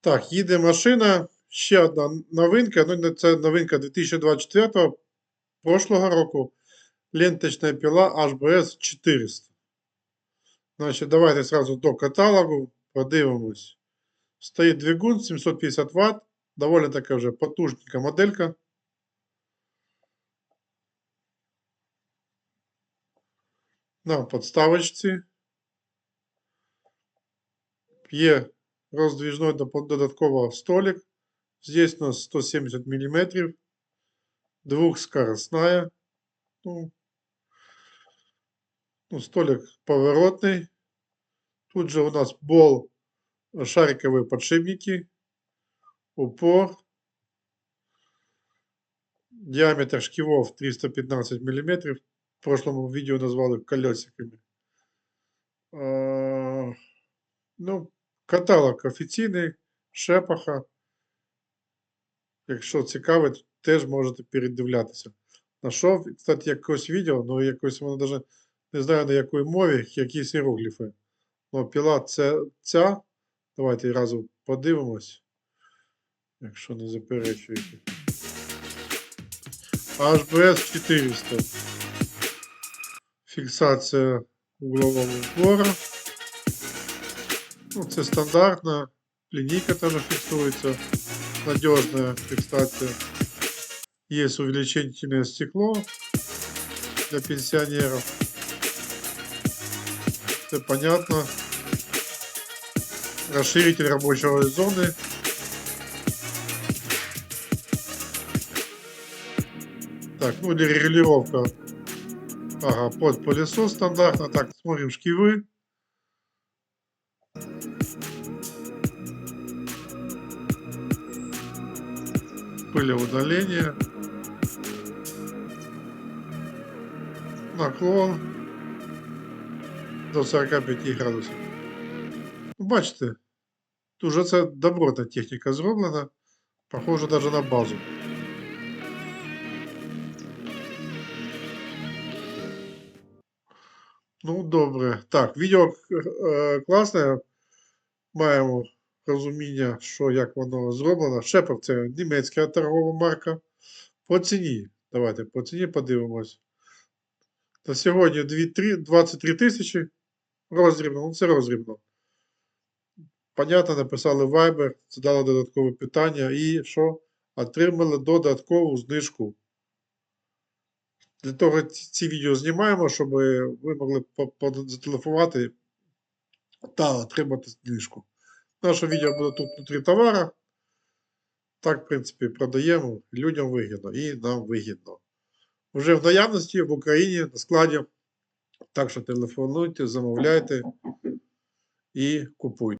Так, їде машина. Ще одна новинка. Ну, це новинка 2024 прошлого року. Ленточна пила HBS 400. Значить, давайте сразу до каталогу подивимось. Стоїть двигун 750 Вт. Доволі така вже потужненька моделька. На подставочці. Є роздвижной доп- додатково столик. Здесь у нас 170 мм. Двухскоростная. Ну, ну, столик поворотный. Тут же у нас бол, шариковые подшипники, упор. Диаметр шкивов 315 мм. В прошлом видео назвали колесиками. Ну, каталог офіційний, шепаха. Якщо цікавить, теж можете передивлятися. Нашов, кстати, якось відео, але якось воно даже не знаю на якій мові, якісь іерогліфи. Ну, піла це ця. Давайте разом подивимось. Якщо не заперечуєте. HBS 400. Фіксація углового упора. Ну, це стандартна. Линейка тоже фиксуется. Надежная фиксация. Есть увеличительное стекло для пенсионеров. Это понятно. Расширитель рабочего зоны. Так, ну или регулировка. Ага, под пылесос стандартно. Так, смотрим шкивы пылеудаление, наклон до 45 градусів. Ну, Бачите, тут вже це добротна техніка зроблена, похоже навіть на базу. Ну, добре. Так, відео е, класне. Маємо розуміння, що як воно зроблено. Шепер це німецька торгова марка. По ціні. Давайте по ціні подивимось. На сьогодні 23 тисячі роздрібно. Ну, це роздрібно. Понятно, написали Viber, задали додаткове питання і що? Отримали додаткову знижку. Для того ці відео знімаємо, щоб ви могли зателефонувати та отримати знижку. Наше відео буде тут внутрі товара. Так, в принципі, продаємо. Людям вигідно і нам вигідно. Вже в наявності в Україні на складі. Так що телефонуйте, замовляйте і купуйте.